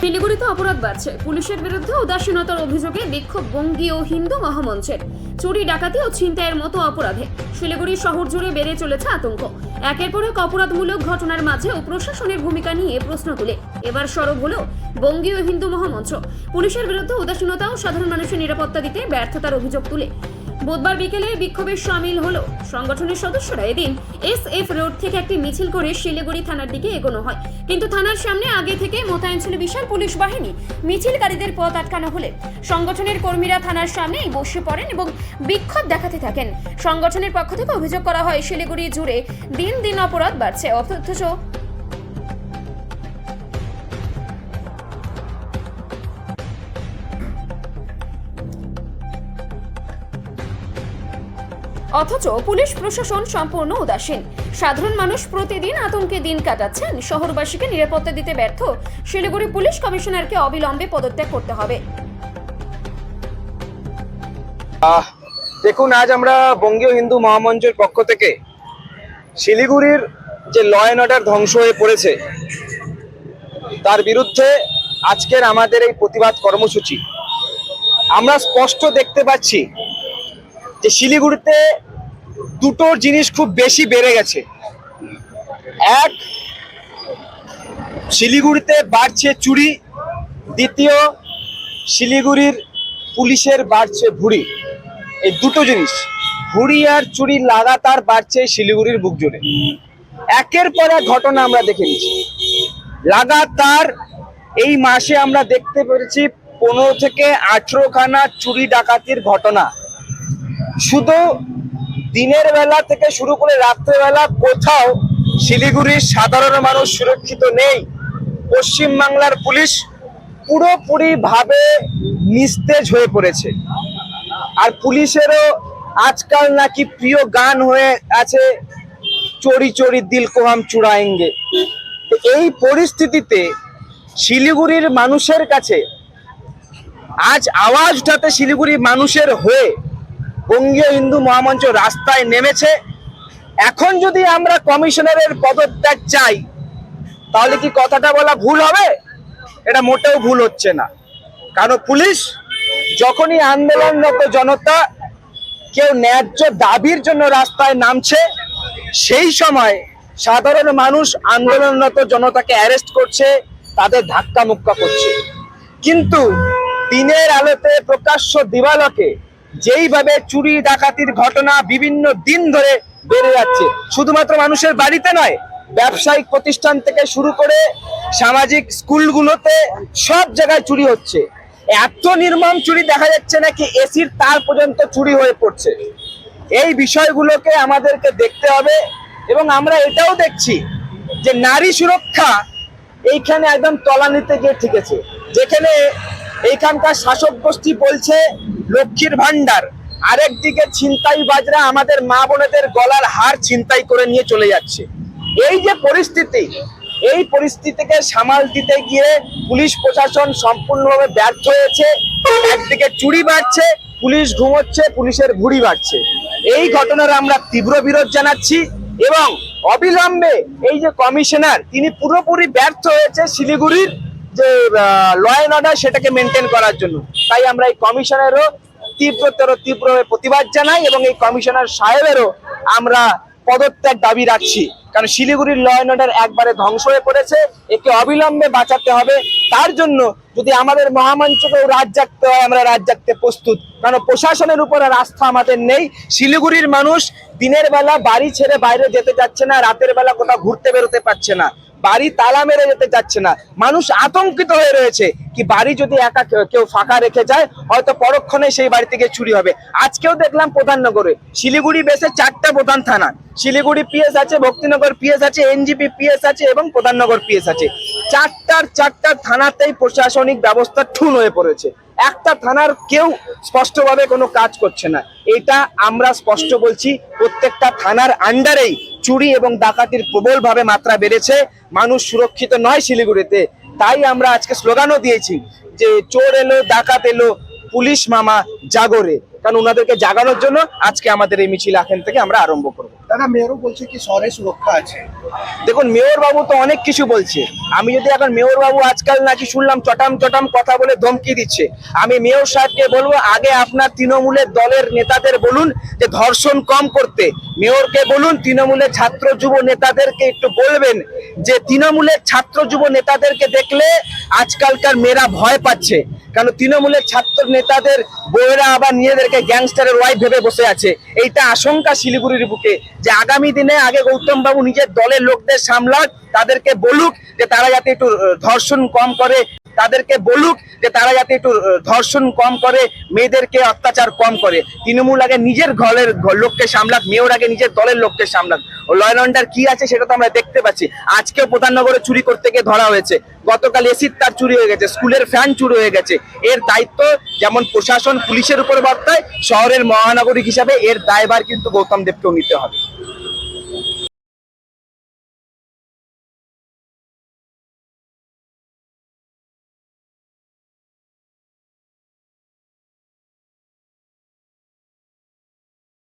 শিলিগুড়িতে অপরাধ বাড়ছে। পুলিশের বিরুদ্ধে উদাসীনতার অভিযোগে বিক্ষোভ বঙ্গীয় হিন্দু মহামঞ্চের। চুরি, ডাকাতি ও ছিনতাইয়ের মতো অপরাধে শিলিগুড়ি শহর জুড়ে বেড়ে চলেছে আতঙ্ক। একের পর এক অপরাধমূলক ঘটনার মাঝে ও প্রশাসনের ভূমিকা নিয়ে প্রশ্ন তুলে। এবার সরব হলো বঙ্গীয় হিন্দু মহামঞ্চ। পুলিশের বিরুদ্ধে উদাসীনতা ও সাধারণ মানুষের নিরাপত্তা দিতে ব্যর্থতার অভিযোগ তুলে। বুধবার বিকেলে বিক্ষোভে সামিল হলো সংগঠনের সদস্যরা। এদিন এস এফ রোড থেকে একটি মিছিল করে শিলিগুড়ি থানার দিকে এগোনো হয়। কিন্তু থানার সামনে আগে থেকে মোতায়েন ছিল বিশাল পুলিশ বাহিনী। মিছিলকারীদের পথ আটকানো হলে সংগঠনের কর্মীরা থানার সামনেই বসে পড়েন এবং বিক্ষোভ দেখাতে থাকেন। সংগঠনের পক্ষ থেকে অভিযোগ করা হয়, শিলিগুড়ি জুড়ে দিন দিন অপরাধ বাড়ছে। অথচ অথচ পুলিশ প্রশাসন সম্পূর্ণ উদাসীন। সাধারণ মানুষ প্রতিদিন আতঙ্কে দিন কাটাচ্ছেন। শহরবাসীকে নিরাপত্তা দিতে ব্যর্থ শিলিগুড়ি পুলিশ কমিশনারকে অবিলম্বে পদত্যাগ করতে হবে। দেখুন, আজ আমরা বঙ্গীয় হিন্দু মহামঞ্চের পক্ষ থেকে শিলিগুড়ির যে ল অ্যান্ড অর্ডার ধ্বংস হয়ে পড়েছে, তার বিরুদ্ধে আজকের আমাদের এই প্রতিবাদ কর্মসূচি। আমরা স্পষ্ট দেখতে পাচ্ছি যে শিলিগুড়িতে দুটো জিনিস খুব বেশি বেড়ে গেছে। এক, শিলিগুড়িতে বাড়ছে চুরি। দ্বিতীয়, শিলিগুড়ির পুলিশের বাড়ছে ভুড়ি। এই দুটো জিনিস, ভুড়ি আর চুরি লাগাতার বাড়ছে শিলিগুড়ির বুক জুড়ে। একের পর এক ঘটনা আমরা দেখে নিচ্ছি। লাগাতার এই মাসে আমরা দেখতে পেরেছি পনেরো থেকে আঠেরো খানা চুরি ডাকাতির ঘটনা। শুধু দিনের বেলা থেকে শুরু করে রাত্রেবেলা কোথাও শিলিগুড়ির সাধারণ মানুষ সুরক্ষিত নেই। পশ্চিম বাংলার পুলিশ পুরোপুরি ভাবে নিস্তেজ হয়ে পড়েছে। আর পুলিশেরও আজকাল নাকি প্রিয় গান হয়ে আছে চোরি চোরি দিল কো হাম তো এই পরিস্থিতিতে শিলিগুড়ির মানুষের কাছে আজ আওয়াজ উঠাতে শিলিগুড়ি মানুষের হয়ে বঙ্গীয় হিন্দু মহামঞ্চ রাস্তায় নেমেছে। এখন যদি আমরা কমিশনারের পদত্যাগ চাই, তাহলে কি কথাটা বলা ভুল হবে? এটা মোটেও ভুল হচ্ছে না। কারণ পুলিশ যখনই আন্দোলনরত জনতা কেউ ন্যায্য দাবির জন্য রাস্তায় নামছে, সেই সময় সাধারণ মানুষ আন্দোলনরত জনতাকে অ্যারেস্ট করছে, তাদের ধাক্কা মুক্কা করছে। কিন্তু দিনের আলোতে প্রকাশ্য দিবালকে যেইভাবে চুরি, ডাকাতির ঘটনা বিভিন্ন দিন ধরে বেড়ে যাচ্ছে। শুধুমাত্র মানুষের বাড়িতে নয়, ব্যবসায়িক প্রতিষ্ঠান থেকে শুরু করে সামাজিক স্কুলগুলোতে সব জায়গায় চুরি হচ্ছে। এত নির্মম চুরি দেখা যাচ্ছে নাকি এসির তার পর্যন্ত চুরি হয়ে পড়ছে। এই বিষয়গুলোকে আমাদেরকে দেখতে হবে এবং আমরা এটাও দেখছি যে নারী সুরক্ষা এইখানে একদম তলানিতে গিয়ে ঠিকেছে। যেখানে এইখানকার শাসক গোষ্ঠী বলছে লক্ষ্মীর ভান্ডার আরেকদিকে ছিনতাই বাজরা আমাদের মা বোনেদের গলার হার ছিনতাই করে নিয়ে চলে যাচ্ছে। এই যে পরিস্থিতি, এই পরিস্থিতিকে সামাল দিতে গিয়ে পুলিশ প্রশাসন সম্পূর্ণভাবে ব্যর্থ হয়েছে। একদিকে চুরি বাড়ছে, পুলিশ ঘুমোচ্ছে, পুলিশের ভুড়ি বাড়ছে। এই ঘটনার আমরা তীব্র বিরোধ জানাচ্ছি এবং অবিলম্বে এই যে কমিশনার, তিনি পুরোপুরি ব্যর্থ হয়েছে শিলিগুড়ির। যে ল অ্যান্ড অর্ডার সেটাকে মেনটেন করার জন্য। তাই আমরা এই কমিশনেরও তীব্রতর তীব্রভাবে প্রতিবাদ জানাই এবং এই কমিশনার সাহেবেরও আমরা পদত্যাগ দাবি রাখছি। কারণ শিলিগুড়ির ল অ্যান্ড অর্ডার একবারে ধ্বংস হয়ে পড়েছে, একে অবিলম্বে বাঁচাতে হবে। তার জন্য যদি আমাদের মহামঞ্চকেও রাত জাগতে হয়, আমরা রাত জাগতে প্রস্তুত। কারণ প্রশাসনের উপর আর আস্থা আমাদের নেই। শিলিগুড়ির মানুষ দিনের বেলা বাড়ি ছেড়ে বাইরে যেতে যাচ্ছে না, রাতের বেলা কোথাও ঘুরতে বেরোতে পারছে না। বাড়ি তালা মেরে যেতে চাচ্ছে না। মানুষ আতঙ্কিত হয়ে রয়েছে কি বাড়ি যদি একা কেউ- ফাঁকা রেখে যায়, হয়তো পরক্ষণে সেই বাড়ি থেকে চুরি হবে। আজকেও দেখলাম প্রধাননগরে শিলিগুড়ি বেসে চারটা প্রধান থানা। শিলিগুড়ি পিএস আছে, ভক্তিনগর পিএস আছে, এনজিপি পিএস আছে এবং প্রধাননগর পিএস আছে। চারটার চারটা থানাতেই প্রশাসনিক ব্যবস্থা ঠুন হয়ে পড়েছে। একটা থানার কেউ স্পষ্টভাবে কোনো কাজ করছে না। এটা আমরা স্পষ্ট বলছি, প্রত্যেকটা থানার আন্ডারেই চুরি এবং ডাকাতির প্রবলভাবে মাত্রা বেড়েছে। মানুষ সুরক্ষিত নয় শিলিগুড়িতে। তাই আমরা আজকে স্লোগানও দিয়েছি যে চোর এলো, ডাকাত এলো, পুলিশ মামা জাগরে। কারণ ওনাদেরকে জাগানোর জন্য আজকে আমাদের এই মিছিল এখান থেকে আমরা আরম্ভ করব। দাদা, মেয়রও বলছে কি শহরে সুরক্ষা আছে। দেখুন মেয়র বাবু তো অনেক কিছু বলছে। আমি যদি এখন মেয়র বাবু আজকাল নাকি শুনলাম চটাম চটাম কথা বলে ধমকি দিচ্ছে। আমি মেয়র সাহেবকে বলব, আগে আপনার তৃণমূলের দলের নেতাদের বলুন যে ধর্ষণ কম করতে। মেয়রকে বলুন, তৃণমূলের ছাত্র যুব নেতাদেরকে একটু বলবেন যে তৃণমূলের ছাত্র যুব নেতাদেরকে দেখলে আজকালকার মেয়েরা ভয় পাচ্ছে। কারণ তৃণমূলের ছাত্র নেতাদের বউয়েরা আবার নিজেদেরকে গ্যাংস্টারের ওয়াইফ ভেবে বসে আছে। এইটা আশঙ্কা শিলিগুড়ির বুকে। যে আগামী দিনে আগে গৌতম বাবু নিজের দলের লোকদের সামলাক, তাদেরকে বলুক যে তারা যাতে একটু ধর্ষণ কম করে। তাদেরকে বলুক যে তারা যাতে একটু ধর্ষণ কম করে, মেয়েদেরকে অত্যাচার কম করে। তৃণমূল আগে নিজের ঘরের লোককে সামলাক, মেয়র আগে নিজের দলের লোককে সামলাক। ও লয় অর্ডার কি আছে সেটা তো আমরা দেখতে পাচ্ছি। আজকেও প্রধাননগরে চুরি করতে গিয়ে ধরা হয়েছে। গতকাল এসির তার চুরি হয়ে গেছে, স্কুলের ফ্যান চুরি হয়ে গেছে। এর দায়িত্ব যেমন প্রশাসন, পুলিশের উপর বর্তায়, শহরের মহানগরিক হিসাবে এর দায়ভার কিন্তু গৌতম দেবকেও নিতে হবে।